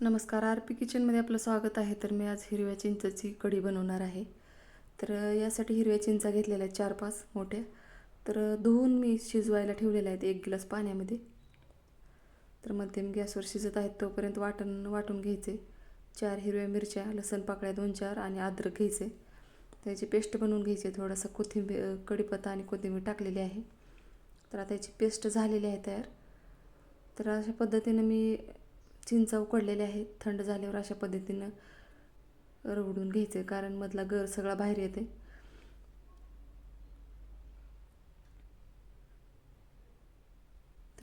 नमस्कार R P किचनमध्ये आपलं स्वागत आहे. तर मी आज हिरव्या चिंचेची कढी बनवणार आहे. तर यासाठी हिरव्या चिंचा घेतलेल्या आहेत चार पाच मोठ्या. तर धुवून मी शिजवायला ठेवलेल्या आहेत एक गिलास पाण्यामध्ये. तर मध्यम गॅसवर शिजत आहेत तोपर्यंत वाटण वाटून घ्यायचे. चार हिरव्या मिरच्या लसण पाकळ्या दोन चार आणि अद्रक घ्यायचे. त्याची पेस्ट बनवून घ्यायची. थोडासा कोथिंबीर कढीपत्ता आणि कोथिंबीर टाकलेली आहे. तर आता याची पेस्ट झालेली आहे तयार. तर अशा पद्धतीनं मी चिंचा उकडलेल्या आहेत. थंड झाल्यावर अशा पद्धतीनं रगडून घ्यायचे कारण मधला गर सगळा बाहेर येते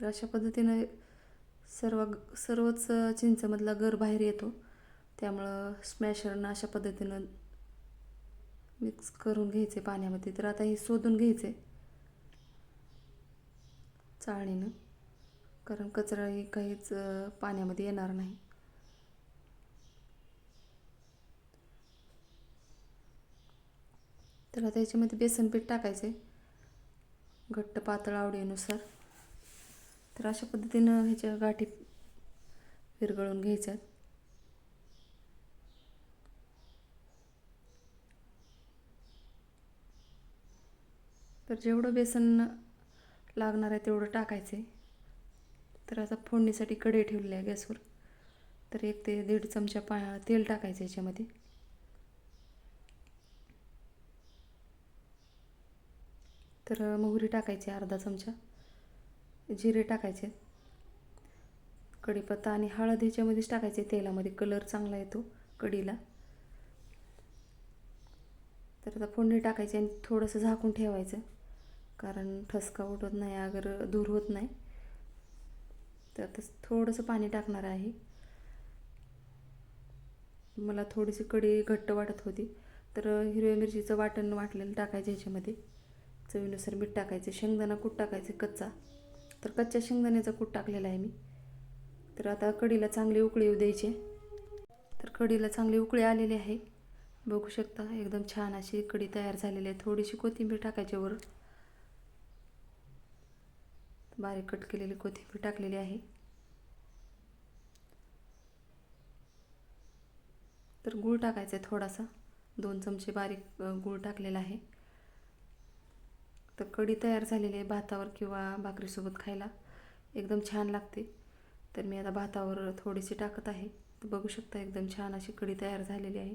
तर अशा पद्धतीनं सर्व सर्वच चिंचमधला गर बाहेर येतो. त्यामुळं स्मॅशरनं अशा पद्धतीनं मिक्स करून घ्यायचे पाण्यामध्ये. तर आता हे शोधून घ्यायचे चाळणीनं. कारण कचराही काहीच पाण्यामध्ये येणार नाही. तर आता याच्यामध्ये बेसन पीठ टाकायचे घट्ट पातळ आवडीनुसार. तर अशा पद्धतीनं ह्याच्या गाठी विरघळून घ्यायच्यात. तर जेवढं बेसन लागणार आहे तेवढं टाकायचं आहे तर आता फोडणीसाठी कढई ठेवलेली आहे गॅसवर. तर एक ते दीड चमचा पा तेल टाकायचं याच्यामध्ये. तर मोहरी टाकायची अर्धा चमचा. जिरे टाकायचे. कढीपत्ता आणि हळद ह्याच्यामध्येच टाकायचे. तेलामध्ये कलर चांगला येतो कढीला. तर आता फोडणी टाकायची आणि थोडंसं झाकून ठेवायचं. कारण ठसका उठत नाही अगर दूर होत नाही. तर आता थोडंसं पाणी टाकणार आहे. मला थोडीशी कढी घट्ट वाटत होती. तर हिरव्या मिरचीचं वाटण वाटलेलं टाकायचं ह्याच्यामध्ये. चवीनुसार मीठ टाकायचे शेंगदाणा कूट टाकायचे कच्चा. तर कच्च्या शेंगदाण्याचा कूट टाकलेला आहे मी. तर आता कढीला चांगली उकळी येऊ द्यायची. तर कढीला चांगली उकळी आलेली आहे. बघू शकता एकदम छान अशी कढी तयार झालेली आहे. थोडीशी कोथिंबीर टाकायची वर. बारीक कट केलेली कोथिंबीर टाकलेली आहे. तर गूळ टाकायचा आहे थोडासा. दोन चमचे बारीक गूळ टाकलेला आहे. तर कढी तयार झालेली आहे भातावर किंवा भाकरीसोबत खायला. एकदम छान लागते. तर मी आता भातावर थोडीशी टाकत आहे. तर बघू शकता एकदम छान अशी कढी तयार झालेली आहे.